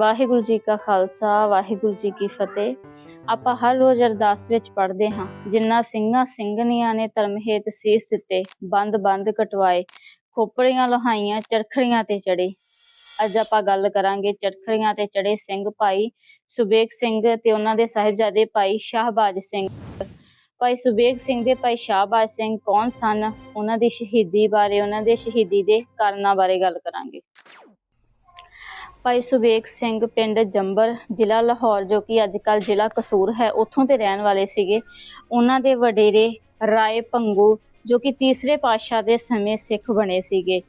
ਵਾਹਿਗੁਰੂ ਜੀ ਕਾ ਖਾਲਸਾ, ਵਾਹਿਗੁਰੂ ਜੀ ਕੀ ਫਤਿਹ। ਆਪਾਂ ਹਰ ਰੋਜ਼ ਅਰਦਾਸ ਵਿੱਚ ਪੜ੍ਹਦੇ ਹਾਂ, ਜਿੰਨਾ ਸਿੰਘਾਂ ਸਿੰਘਣੀਆਂ ਨੇ ਧਰਮ ਹੇਤ ਸੀਸ ਦਿੱਤੇ, ਬੰਦ ਬੰਦ ਕਟਵਾਏ, ਖੋਪੜੀਆਂ ਲੋਹਾਈਆਂ, ਚਰਖੜੀਆਂ ਤੇ ਚੜੇ। ਅੱਜ ਆਪਾਂ ਗੱਲ ਕਰਾਂਗੇ ਚਰਖੜੀਆਂ ਤੇ ਚੜੇ ਸਿੰਘ ਭਾਈ ਸੁਬੇਗ ਸਿੰਘ ਤੇ ਉਹਨਾਂ ਦੇ ਸਾਹਿਬਜ਼ਾਦੇ ਭਾਈ ਸ਼ਾਹਬਾਜ ਸਿੰਘ। ਭਾਈ ਸੁਬੇਗ ਸਿੰਘ ਦੇ ਭਾਈ ਸ਼ਾਹਬਾਜ ਸਿੰਘ ਕੌਣ ਸਨ? ਉਹਨਾਂ ਦੀ ਸ਼ਹੀਦੀ ਬਾਰੇ, ਉਹਨਾਂ ਦੇ ਸ਼ਹੀਦੀ ਦੇ ਕਾਰਨਾਂ ਬਾਰੇ ਗੱਲ ਕਰਾਂਗੇ। ਭਾਈ ਸੁਬੇਗ ਸਿੰਘ ਪਿੰਡ ਜੰਬਰ ਜ਼ਿਲ੍ਹਾ ਲਾਹੌਰ, ਜੋ ਕਿ ਅੱਜ ਕੱਲ੍ਹ ਜ਼ਿਲ੍ਹਾ ਕਸੂਰ ਹੈ, ਉੱਥੋਂ ਦੇ ਰਹਿਣ ਵਾਲੇ ਸੀਗੇ। ਉਹਨਾਂ ਦੇ ਵਡੇਰੇ ਰਾਏ ਭੰਗੂ ਜੋ ਕਿ ਤੀਸਰੇ ਪਾਤਸ਼ਾਹ ਦੇ ਸਮੇਂ ਸਿੱਖ ਬਣੇ ਸੀਗੇ।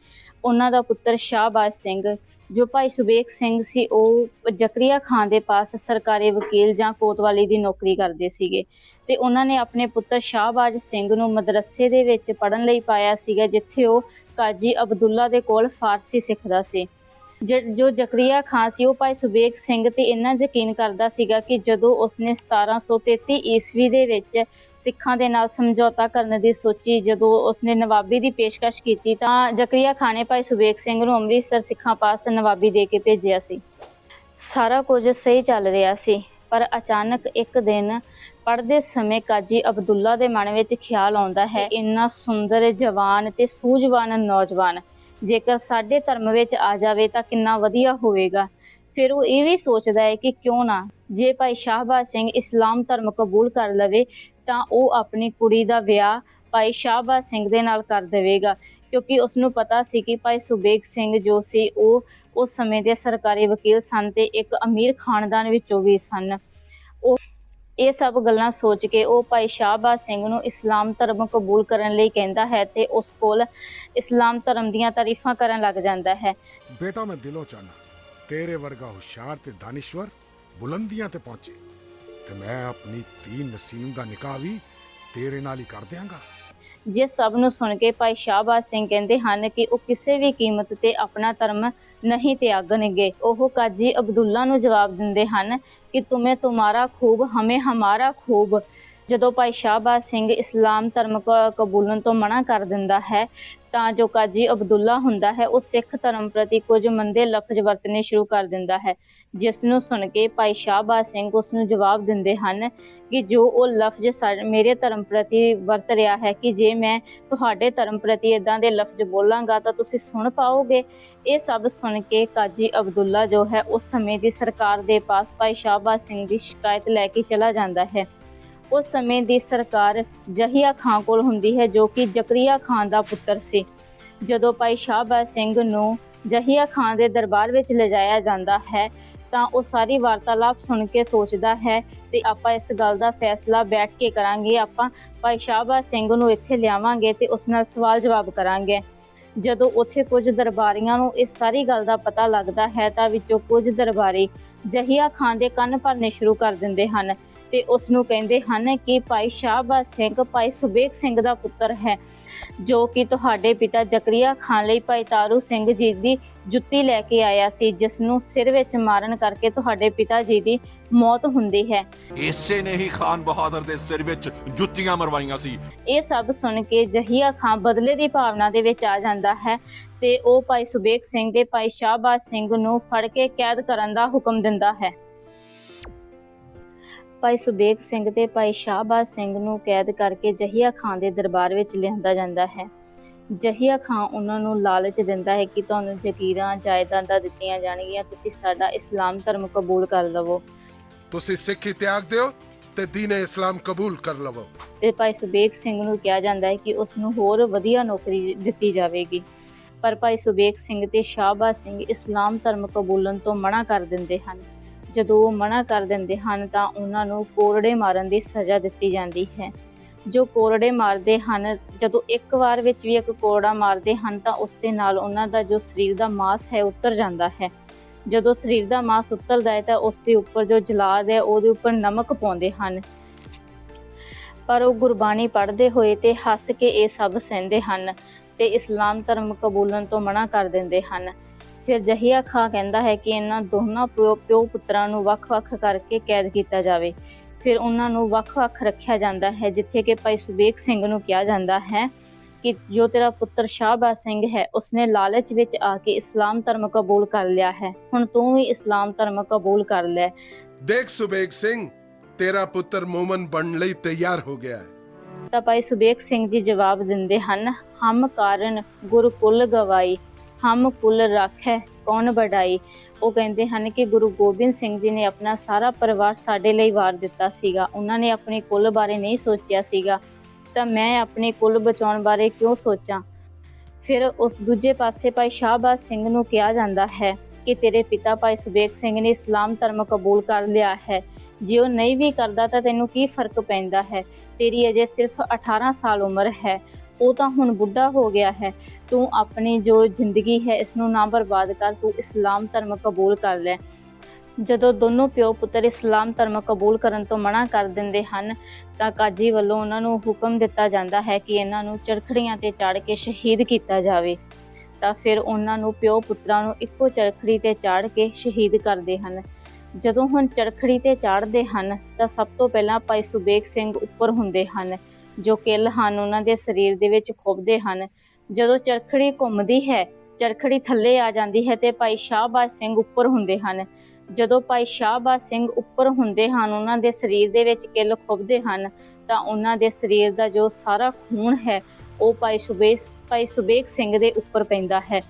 ਉਹਨਾਂ ਦਾ ਪੁੱਤਰ ਸ਼ਾਹਬਾਜ ਸਿੰਘ, ਜੋ ਭਾਈ ਸੁਬੇਗ ਸਿੰਘ ਸੀ, ਉਹ ਜ਼ਕਰੀਆ ਖਾਨ ਦੇ ਪਾਸ ਸਰਕਾਰੀ ਵਕੀਲ ਜਾਂ ਕੋਤਵਾਲੀ ਦੀ ਨੌਕਰੀ ਕਰਦੇ ਸੀਗੇ। ਤੇ ਉਹਨਾਂ ਨੇ ਆਪਣੇ ਪੁੱਤਰ ਸ਼ਾਹਬਾਜ ਸਿੰਘ ਨੂੰ ਮਦਰਸੇ ਦੇ ਵਿੱਚ ਪੜ੍ਹਨ ਲਈ ਪਾਇਆ ਸੀਗਾ, ਜਿੱਥੇ ਉਹ ਕਾਜੀ ਅਬਦੁੱਲਾ ਦੇ ਕੋਲ ਫਾਰਸੀ ਸਿੱਖਦਾ ਸੀ। ਜ- ਜੋ ਜ਼ਕਰੀਆ ਖਾਨ ਸੀ, ਉਹ ਭਾਈ ਸੁਬੇਗ ਸਿੰਘ ਤੇ ਇੰਨਾ ਯਕੀਨ ਕਰਦਾ ਸੀਗਾ ਕਿ ਜਦੋਂ ਉਸਨੇ 1733 ਈਸਵੀ ਦੇ ਵਿੱਚ ਸਿੱਖਾਂ ਦੇ ਨਾਲ ਸਮਝੌਤਾ ਕਰਨ ਦੀ ਸੋਚੀ, ਜਦੋਂ ਉਸਨੇ ਨਵਾਬੀ ਦੀ ਪੇਸ਼ਕਸ਼ ਕੀਤੀ, ਤਾਂ ਜ਼ਕਰੀਆ ਖਾਨ ਨੇ ਭਾਈ ਸੁਬੇਗ ਸਿੰਘ ਨੂੰ ਅੰਮ੍ਰਿਤਸਰ ਸਿੱਖਾਂ ਪਾਸ ਨਵਾਬੀ ਦੇ ਕੇ ਭੇਜਿਆ ਸੀ। ਸਾਰਾ ਕੁਝ ਸਹੀ ਚੱਲ ਰਿਹਾ ਸੀ, ਪਰ ਅਚਾਨਕ ਇੱਕ ਦਿਨ ਪੜ੍ਹਦੇ ਸਮੇਂ ਕਾਜੀ ਅਬਦੁੱਲਾ ਦੇ ਮਨ ਵਿੱਚ ਖਿਆਲ ਆਉਂਦਾ ਹੈ, ਇੰਨਾ ਸੁੰਦਰ, ਜਵਾਨ ਤੇ ਸੂਝਵਾਨ ਨੌਜਵਾਨ ਜੇਕਰ ਸਾਡੇ ਧਰਮ ਵਿੱਚ ਆ ਜਾਵੇ ਤਾਂ ਕਿੰਨਾ ਵਧੀਆ ਹੋਵੇਗਾ। ਫਿਰ ਉਹ ਇਹ ਵੀ ਸੋਚਦਾ ਹੈ ਕਿ ਕਿਉਂ ਨਾ ਜੇ ਭਾਈ ਸ਼ਾਹਬਾਜ਼ ਸਿੰਘ ਇਸਲਾਮ ਧਰਮ ਕਬੂਲ ਕਰ ਲਵੇ, ਤਾਂ ਉਹ ਆਪਣੀ ਕੁੜੀ ਦਾ ਵਿਆਹ ਭਾਈ ਸ਼ਾਹਬਾਜ਼ ਸਿੰਘ ਦੇ ਨਾਲ ਕਰ ਦੇਵੇਗਾ। ਕਿਉਂਕਿ ਉਸ ਨੂੰ ਪਤਾ ਸੀ ਕਿ ਭਾਈ ਸੁਬੇਗ ਸਿੰਘ ਜੋ ਸੀ, ਉਹ ਉਸ ਸਮੇਂ ਦੇ ਸਰਕਾਰੀ ਵਕੀਲ ਸਨ ਤੇ ਇੱਕ ਅਮੀਰ ਖਾਨਦਾਨ ਵਿੱਚੋਂ ਵੀ ਸਨ। ਇਹ ਸਭ ਗੱਲਾਂ ਸੋਚ ਕੇ ਉਹ ਭਾਈ ਸ਼ਾਹਬਾਜ਼ ਸਿੰਘ ਨੂੰ ਇਸਲਾਮ ਧਰਮ ਕਬੂਲ ਕਰਨ ਲਈ ਕਹਿੰਦਾ ਹੈ ਤੇ ਉਸ ਕੋਲ ਇਸਲਾਮ ਧਰਮ ਦੀਆਂ ਤਾਰੀਫਾਂ ਕਰਨ ਲੱਗ ਜਾਂਦਾ ਹੈ। ਬੇਟਾ ਮੈਂ ਦਿਲੋਂ ਚਾਹਨਾ ਤੇਰੇ ਵਰਗਾ ਹੁਸ਼ਿਆਰ ਤੇ ਦਾਨਿਸ਼ਵਰ ਬੁਲੰਦੀਆਂ ਤੇ ਪਹੁੰਚੇ ਤੇ ਮੈਂ ਆਪਣੀ ਧੀ ਨਸੀਮ ਦਾ ਨਿਕਾਹ ਵੀ ਤੇਰੇ ਨਾਲ ਹੀ ਕਰ ਦਿਆਂਗਾ। ਜਿਸ ਸਭ ਨੂੰ ਸੁਣ ਕੇ ਭਾਈ ਸ਼ਾਹਬਾਜ਼ ਸਿੰਘ ਕਹਿੰਦੇ ਹਨ ਕਿ ਉਹ ਕਿਸੇ ਵੀ ਕੀਮਤ ਤੇ ਆਪਣਾ ਧਰਮ ਨਹੀਂ ਤਿਆਗਣਗੇ, ਉਹ ਕਾਜੀ ਅਬਦੁੱਲਾ ਨੂੰ ਜਵਾਬ ਦਿੰਦੇ ਹਨ ਕਿ ਤੁਮੇ ਤੁਮਾਰਾ ਖੂਬ ਹਮੇ ਹਮਾਰਾ ਖੂਬ। ਜਦੋਂ ਭਾਈ ਸ਼ਾਹਬਾਜ਼ ਸਿੰਘ ਇਸਲਾਮ ਧਰਮ ਕ- ਕਬੂਲਣ ਤੋਂ ਮਨਾ ਕਰ ਦਿੰਦਾ ਹੈ, ਤਾਂ ਜੋ ਕਾਜੀ ਅਬਦੁੱਲਾ ਹੁੰਦਾ ਹੈ, ਉਹ ਸਿੱਖ ਧਰਮ ਪ੍ਰਤੀ ਕੁਝ ਮੰਦੇ ਲਫ਼ਜ਼ ਵਰਤਨੇ ਸ਼ੁਰੂ ਕਰ ਦਿੰਦਾ ਹੈ। ਜਿਸ ਨੂੰ ਸੁਣ ਕੇ ਭਾਈ ਸ਼ਾਹਬਾਜ਼ ਸਿੰਘ ਉਸ ਨੂੰ ਜਵਾਬ ਦਿੰਦੇ ਹਨ ਕਿ ਜੋ ਉਹ ਲਫ਼ਜ਼ ਸਾ- ਮੇਰੇ ਧਰਮ ਪ੍ਰਤੀ ਵਰਤ ਰਿਹਾ ਹੈ ਕਿ ਜੇ ਮੈਂ ਤੁਹਾਡੇ ਧਰਮ ਪ੍ਰਤੀ ਇਦਾਂ ਦੇ ਲਫ਼ਜ਼ ਬੋਲਾਂਗਾ ਤਾਂ ਤੁਸੀਂ ਸੁਣ ਪਾਓਗੇ। ਇਹ ਸਭ ਸੁਣ ਕੇ ਕਾਜੀ ਅਬਦੁੱਲਾ ਜੋ ਹੈ, ਉਸ ਸਮੇਂ ਦੀ ਸਰਕਾਰ ਦੇ ਪਾਸ ਭਾਈ ਸ਼ਾਹਬਾਜ਼ ਸਿੰਘ ਦੀ ਸ਼ਿਕਾਇਤ ਲੈ ਕੇ ਚਲਾ ਜਾਂਦਾ ਹੈ। ਉਸ ਸਮੇਂ ਦੀ ਸਰਕਾਰ ਜਹੀਆ ਖਾਨ ਕੋਲ ਹੁੰਦੀ ਹੈ, ਜੋ ਕਿ ਜ਼ਕਰੀਆ ਖਾਨ ਦਾ ਪੁੱਤਰ ਸੀ। ਜਦੋਂ ਭਾਈ ਸ਼ਾਹਬਾਜ਼ ਸਿੰਘ ਨੂੰ ਜਹੀਆ ਖਾਨ ਦੇ ਦਰਬਾਰ ਵਿੱਚ ਲਿਜਾਇਆ ਜਾਂਦਾ ਹੈ, ਤਾਂ ਉਹ ਸਾਰੀ ਵਾਰਤਾਲਾਪ ਸੁਣ ਕੇ ਸੋਚਦਾ ਹੈ ਤੇ ਆਪਾਂ ਇਸ ਗੱਲ ਦਾ ਫੈਸਲਾ ਬੈਠ ਕੇ ਕਰਾਂਗੇ, ਆਪਾਂ ਭਾਈ ਸ਼ਾਹਬਾਜ਼ ਸਿੰਘ ਨੂੰ ਇੱਥੇ ਲਿਆਵਾਂਗੇ ਤੇ ਉਸ ਨਾਲ ਸਵਾਲ ਜਵਾਬ ਕਰਾਂਗੇ। ਜਦੋਂ ਉੱਥੇ ਕੁਝ ਦਰਬਾਰੀਆਂ ਨੂੰ ਇਸ ਸਾਰੀ ਗੱਲ ਦਾ ਪਤਾ ਲੱਗਦਾ ਹੈ, ਤਾਂ ਵਿੱਚੋਂ ਕੁਝ ਦਰਬਾਰੀ ਜਹੀਆ ਖਾਨ ਦੇ ਕੰਨ ਭਰਨੇ ਸ਼ੁਰੂ ਕਰ ਦਿੰਦੇ ਹਨ। ਤੇ ਉਸ ਨੂੰ ਕਹਿੰਦੇ ਹਨ ਕਿ ਭਾਈ ਸ਼ਾਹਬਾਜ਼ ਸਿੰਘ ਭਾਈ ਸੁਬੇਗ ਸਿੰਘ ਦਾ ਪੁੱਤਰ ਹੈ ਜੋ ਕਿ ਤੁਹਾਡੇ ਪਿਤਾ ਜ਼ਕਰੀਆ ਖਾਨ ਲਈ ਭਾਈ ਤਾਰੂ ਸਿੰਘ ਜੀ ਦੀ ਜੁੱਤੀ ਲੈ ਕੇ ਆਇਆ ਸੀ ਜਿਸ ਨੂੰ ਸਿਰ ਵਿੱਚ ਮਾਰਨ ਕਰਕੇ ਤੁਹਾਡੇ ਪਿਤਾ ਜੀ ਦੀ ਮੌਤ ਹੁੰਦੀ ਹੈ। ਇਸੇ ਨੇ ਹੀ ਖਾਨ ਬਹਾਦਰ ਦੇ ਸਿਰ ਵਿੱਚ ਜੁੱਤੀਆਂ ਮਰਵਾਈਆਂ ਸੀ। ਇਹ ਸਭ ਸੁਣ ਕੇ ਜਹੀਆ ਖਾਨ ਬਦਲੇ ਦੀ ਭਾਵਨਾ ਦੇ ਵਿੱਚ ਆ ਜਾਂਦਾ ਹੈ ਤੇ ਉਹ ਭਾਈ ਸੁਬੇਗ ਸਿੰਘ ਦੇ ਭਾਈ ਸ਼ਾਹਬਾਜ਼ ਸਿੰਘ ਨੂੰ ਫੜ ਕੇ ਕੈਦ ਕਰਨ ਦਾ ਹੁਕਮ ਦਿੰਦਾ ਹੈ। ਭਾਈ ਸੁਬੇਗ ਸਿੰਘ ਤੇ ਭਾਈ ਸ਼ਾਹਬਾਜ਼ ਸਿੰਘ ਨੂੰ ਕੈਦ ਕਰਕੇ ਜਹੀਆ ਖਾਨ ਦੇ ਦਰਬਾਰ ਵਿੱਚ ਲਿਆਂਦਾ ਜਾਂਦਾ ਹੈ। ਜਹੀਆ ਖਾਨ ਉਹਨਾਂ ਨੂੰ ਲਾਲਚ ਦਿੰਦਾ ਹੈ ਕਿ ਤੁਹਾਨੂੰ ਜ਼ਕੀਰਾਂ ਜਾਇਦਾਦਾਂ ਦਿੱਤੀਆਂ ਜਾਣਗੀਆਂ। ਤੁਸੀਂ ਸਾਡਾ ਇਸਲਾਮ ਧਰਮ ਕਬੂਲ ਕਰ ਲਵੋ। ਤੁਸੀਂ ਸਿੱਖੀ ਤਿਆਗ ਦਿਓ ਤੇ ਦੀਨ ਇਸਲਾਮ ਕਬੂਲ ਕਰ ਲਵੋ। ਤੇ ਭਾਈ ਸੁਬੇਗ ਸਿੰਘ ਨੂੰ ਕਿਹਾ ਜਾਂਦਾ ਹੈ ਕਿ ਉਸ ਨੂੰ ਹੋਰ ਵਧੀਆ ਨੌਕਰੀ ਦਿੱਤੀ ਜਾਵੇਗੀ। ਪਰ ਭਾਈ ਸੁਬੇਗ ਸਿੰਘ ਤੇ ਸ਼ਾਹਬਾਜ਼ ਸਿੰਘ ਇਸਲਾਮ ਧਰਮ ਕਬੂਲਣ ਤੋਂ ਮਨਾ ਕਰ ਦਿੰਦੇ ਹਨ। ਜਦੋਂ ਉਹ ਮਨਾ ਕਰ ਦਿੰਦੇ ਹਨ ਤਾਂ ਉਹਨਾਂ ਨੂੰ ਕੋਰੜੇ ਮਾਰਨ ਦੀ ਸਜ਼ਾ ਦਿੱਤੀ ਜਾਂਦੀ ਹੈ। ਜੋ ਕੋਰੜੇ ਮਾਰਦੇ ਹਨ, ਜਦੋਂ ਇੱਕ ਵਾਰ ਵਿੱਚ ਵੀ ਇੱਕ ਕੋਰੜਾ ਮਾਰਦੇ ਹਨ ਤਾਂ ਉਸ ਦੇ ਨਾਲ ਉਹਨਾਂ ਦਾ ਜੋ ਸਰੀਰ ਦਾ ਮਾਸ ਹੈ ਉਤਰ ਜਾਂਦਾ ਹੈ। ਜਦੋਂ ਸਰੀਰ ਦਾ ਮਾਸ ਉਤਰਦਾ ਹੈ ਤਾਂ ਉਸ ਦੇ ਉੱਪਰ ਜੋ ਜਲਾਦ ਹੈ, ਉਹਦੇ ਉੱਪਰ ਨਮਕ ਪਾਉਂਦੇ ਹਨ। ਪਰ ਉਹ ਗੁਰਬਾਣੀ ਪੜ੍ਹਦੇ ਹੋਏ ਤੇ ਹੱਸ ਕੇ ਇਹ ਸਭ ਸਹਿੰਦੇ ਹਨ ਤੇ ਇਸਲਾਮ ਧਰਮ ਕਬੂਲਣ ਤੋਂ ਮਨਾ ਕਰ ਦਿੰਦੇ ਹਨ। ਫਿਰ ਜਹੀਆ ਖਾਂ ਕਹਿੰਦਾ ਹੈ ਕਿ ਇਹਨਾਂ ਦੋਨਾਂ ਪਿਓ ਪਿਓ ਪੁੱਤਰਾਂ ਨੂੰ ਵੱਖ-ਵੱਖ ਕਰਕੇ ਕੈਦ ਕੀਤਾ ਜਾਵੇ। ਫਿਰ ਉਹਨਾਂ ਨੂੰ ਵੱਖ-ਵੱਖ ਰੱਖਿਆ ਜਾਂਦਾ ਹੈ ਜਿੱਥੇ ਕਿ ਭਾਈ ਸੁਬੇਗ ਸਿੰਘ ਨੂੰ ਕਿਹਾ ਜਾਂਦਾ ਹੈ ਕਿ ਜੋ ਤੇਰਾ ਪੁੱਤਰ ਸ਼ਾਹਬਾਜ਼ ਸਿੰਘ ਹੈ ਉਸਨੇ ਲਾਲਚ ਵਿੱਚ ਆ ਕੇ ਇਸਲਾਮ ਧਰਮ ਕਬੂਲ ਕਰ ਲਿਆ ਹੈ। ਹੁਣ ਤੂੰ ਵੀ ਇਸਲਾਮ ਧਰਮ ਕਬੂਲ ਕਰ ਲੈ। ਦੇਖ ਸੁਬੇਗ ਸਿੰਘ ਤੇਰਾ ਪੁੱਤਰ ਮੂਮਨ ਬਣਨ ਲਈ ਤਿਆਰ ਹੋ ਗਿਆ ਹੈ। ਤਾਂ ਭਾਈ ਸੁਬੇਗ ਸਿੰਘ ਜੀ ਜਵਾਬ ਦਿੰਦੇ ਹਨ ਹਮ ਕਾਰਨ ਗੁਰੂ ਕੁਲ ਗਵਾਈ। ਹਮ ਕੁਲ ਰਾਖੈ, ਕੌਣ ਬੜਾਈ ਉਹ ਕਹਿੰਦੇ ਹਨ ਕਿ ਗੁਰੂ ਗੋਬਿੰਦ ਸਿੰਘ ਜੀ ਨੇ ਆਪਣਾ ਸਾਰਾ ਪਰਿਵਾਰ ਸਾਡੇ ਲਈ ਵਾਰ ਦਿੱਤਾ ਸੀਗਾ। ਉਹਨਾਂ ਨੇ ਆਪਣੇ ਕੁੱਲ ਬਾਰੇ ਨਹੀਂ ਸੋਚਿਆ ਸੀਗਾ। ਤਾਂ ਮੈਂ ਆਪਣੇ ਕੁੱਲ ਬਚਾਉਣ ਬਾਰੇ ਕਿਉਂ ਸੋਚਾਂ? ਫਿਰ ਉਸ ਦੂਜੇ ਪਾਸੇ ਭਾਈ ਸ਼ਾਹਬਾਜ਼ ਸਿੰਘ ਨੂੰ ਕਿਹਾ ਜਾਂਦਾ ਹੈ ਕਿ ਤੇਰੇ ਪਿਤਾ ਭਾਈ ਸੁਬੇਗ ਸਿੰਘ ਨੇ ਇਸਲਾਮ ਧਰਮ ਕਬੂਲ ਕਰ ਲਿਆ ਹੈ। ਜੇ ਉਹ ਨਹੀਂ ਵੀ ਕਰਦਾ ਤਾਂ ਤੈਨੂੰ ਕੀ ਫ਼ਰਕ ਪੈਂਦਾ ਹੈ? ਤੇਰੀ ਅਜੇ ਸਿਰਫ 18 ਸਾਲ ਉਮਰ ਹੈ। ਉਹ ਤਾਂ ਹੁਣ ਬੁੱਢਾ ਹੋ ਗਿਆ ਹੈ। ਤੂੰ ਆਪਣੀ ਜੋ ਜ਼ਿੰਦਗੀ ਹੈ ਇਸ ਨੂੰ ਨਾ ਬਰਬਾਦ ਕਰ, ਤੂੰ ਇਸਲਾਮ ਧਰਮ ਕਬੂਲ ਕਰ ਲੈ। ਜਦੋਂ ਦੋਨੋਂ ਪਿਓ ਪੁੱਤਰ ਇਸਲਾਮ ਧਰਮ ਕਬੂਲ ਕਰਨ ਤੋਂ ਮਨਾ ਕਰ ਦਿੰਦੇ ਹਨ, ਤਾਂ ਕਾਜੀ ਵੱਲੋਂ ਉਹਨਾਂ ਨੂੰ ਹੁਕਮ ਦਿੱਤਾ ਜਾਂਦਾ ਹੈ ਕਿ ਇਹਨਾਂ ਨੂੰ ਚਰਖੜੀਆਂ ਤੇ ਚਾੜ ਕੇ ਸ਼ਹੀਦ ਕੀਤਾ ਜਾਵੇ। ਤਾਂ ਫਿਰ ਉਹਨਾਂ ਨੂੰ ਪਿਓ ਪੁੱਤਰਾਂ ਨੂੰ ਇੱਕੋ ਚਰਖੜੀ ਤੇ ਚਾੜ ਕੇ ਸ਼ਹੀਦ ਕਰਦੇ ਹਨ। ਜਦੋਂ ਹੁਣ ਚਰਖੜੀ ਤੇ ਚਾੜਦੇ ਹਨ, ਤਾਂ ਸਭ ਤੋਂ ਪਹਿਲਾਂ ਭਾਈ ਸੁਬੇਗ ਸਿੰਘ ਉੱਪਰ ਹੁੰਦੇ ਹਨ। ਜੋ ਕਿੱਲ ਹਨ, ਉਹਨਾਂ ਦੇ ਸਰੀਰ ਦੇ ਵਿੱਚ ਖੁੱਭਦੇ ਹਨ। ਜਦੋਂ ਚਰਖੜੀ ਘੁੰਮਦੀ ਹੈ, ਚਰਖੜੀ ਥੱਲੇ ਆ ਜਾਂਦੀ ਹੈ ਤੇ ਭਾਈ ਸ਼ਾਹਬਾਜ਼ ਸਿੰਘ ਉੱਪਰ ਹੁੰਦੇ ਹਨ। ਜਦੋਂ ਭਾਈ ਸ਼ਾਹਬਾਜ਼ ਸਿੰਘ ਉੱਪਰ ਹੁੰਦੇ ਹਨ, ਉਹਨਾਂ ਦੇ ਸਰੀਰ ਦੇ ਵਿੱਚ ਕਿੱਲ ਖੁੱਭਦੇ ਹਨ, ਤਾਂ ਉਹਨਾਂ ਦੇ ਸਰੀਰ ਦਾ ਜੋ ਸਾਰਾ ਖੂਨ ਹੈ, ਉਹ ਭਾਈ ਸੁਬੇਗ ਭਾਈ ਸੁਬੇਗ ਸਿੰਘ ਦੇ ਉੱਪਰ ਪੈਂਦਾ ਹੈ।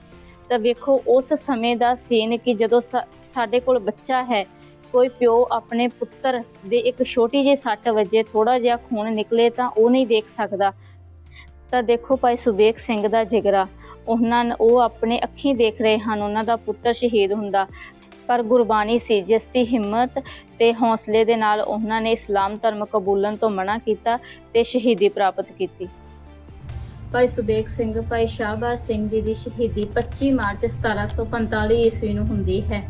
ਤਾਂ ਵੇਖੋ, ਉਸ ਸਮੇਂ ਦਾ ਸੀਨ ਕਿ ਜਦੋਂ ਸਾ- ਸਾਡੇ ਕੋਲ ਬੱਚਾ ਹੈ ਕੋਈ ਪਿਓ ਆਪਣੇ ਪੁੱਤਰ ਦੇ ਇੱਕ ਛੋਟੀ ਜਿਹੀ ਸੱਟ ਵੱਜੇ ਥੋੜਾ ਜਿਹਾ ਖੂਨ ਨਿਕਲੇ ਤਾਂ ਉਹ ਨਹੀਂ ਦੇਖ ਸਕਦਾ। ਤਾਂ ਦੇਖੋ ਭਾਈ ਸੁਬੇਗ ਸਿੰਘ ਦਾ ਜਿਗਰਾ, ਉਹਨਾਂ ਉਹ ਆਪਣੇ ਅੱਖੀਂ ਦੇਖ ਰਹੇ ਹਨ, ਉਹਨਾਂ ਦਾ ਪੁੱਤਰ ਸ਼ਹੀਦ ਹੁੰਦਾ। ਪਰ ਗੁਰਬਾਣੀ ਸੀ, ਜਿਸ ਦੀ ਹਿੰਮਤ ਤੇ ਹੌਸਲੇ ਦੇ ਨਾਲ ਉਹਨਾਂ ਨੇ ਇਸਲਾਮ ਧਰਮ ਕਬੂਲਣ ਤੋਂ ਮਨਾ ਕੀਤਾ ਤੇ ਸ਼ਹੀਦੀ ਪ੍ਰਾਪਤ ਕੀਤੀ। ਭਾਈ ਸੁਬੇਗ ਸਿੰਘ, ਭਾਈ ਸ਼ਾਹਬਾਜ਼ ਸਿੰਘ ਜੀ ਦੀ ਸ਼ਹੀਦੀ 25 ਮਾਰਚ 1745 ਈਸਵੀ ਨੂੰ ਹੁੰਦੀ ਹੈ।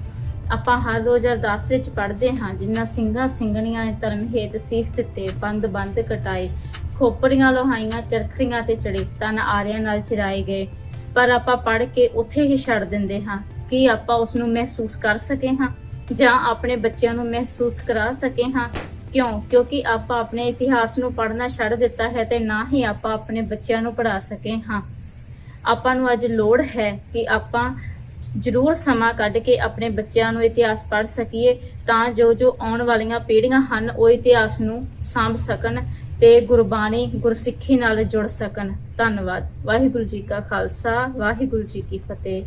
ਆਪਾਂ ਹਰ ਰੋਜ਼ ਅਰਦਾਸ ਵਿੱਚ ਪੜ੍ਹਦੇ ਹਾਂ ਜਿਨ੍ਹਾਂ ਸਿੰਘਾਂ ਸਿੰਘਣੀਆਂ ਨੇ ਧਰਮ ਹੇਤ ਸੀਸ ਦਿੱਤੇ, ਬੰਦ ਬੰਦ ਕਟਾਏ, ਖੋਪੜੀਆਂ ਲੋਹਾਈਆਂ, ਚਰਖੜੀਆਂ ਤੇ ਚੜੇ, ਤਨ ਆਰਿਆਂ ਨਾਲ ਚਿਰਾਏ ਗਏ। ਪਰ ਆਪਾਂ ਪੜ੍ਹ ਕੇ ਉੱਥੇ ਹੀ ਛੱਡ ਦਿੰਦੇ ਹਾਂ। ਕੀ ਆਪਾਂ ਉਸ ਨੂੰ ਮਹਿਸੂਸ ਕਰ ਸਕੇ ਹਾਂ? ਜਾਂ ਆਪਣੇ ਬੱਚਿਆਂ ਨੂੰ ਮਹਿਸੂਸ ਕਰਾ ਸਕੇ ਹਾਂ? ਕਿਉਂ? ਕਿਉਂਕਿ ਆਪਾਂ ਆਪਣੇ ਇਤਿਹਾਸ ਨੂੰ ਪੜ੍ਹਨਾ ਛੱਡ ਦਿੱਤਾ ਹੈ ਤੇ ਨਾ ਹੀ ਆਪਾਂ ਆਪਣੇ ਬੱਚਿਆਂ ਨੂੰ ਪੜ੍ਹਾ ਸਕੇ ਹਾਂ। ਆਪਾਂ ਨੂੰ ਅੱਜ ਲੋੜ ਹੈ ਕਿ ਆਪਾਂ ਜ਼ਰੂਰ ਸਮਾਂ ਕੱਢ ਕੇ ਆਪਣੇ ਬੱਚਿਆਂ ਨੂੰ ਇਤਿਹਾਸ ਪੜ੍ਹ ਸਕੀਏ ਤਾਂ ਜੋ ਜੋ ਆਉਣ ਵਾਲੀਆਂ ਪੀੜ੍ਹੀਆਂ ਹਨ, ਉਹ ਇਤਿਹਾਸ ਨੂੰ ਸਾਂਭ ਸਕਣ ਤੇ ਗੁਰਬਾਣੀ ਗੁਰਸਿੱਖੀ ਨਾਲ ਜੁੜ ਸਕਣ। ਧੰਨਵਾਦ। ਵਾਹਿਗੁਰੂ ਜੀ ਕਾ ਖਾਲਸਾ, ਵਾਹਿਗੁਰੂ ਜੀ ਕੀ ਫਤਿਹ।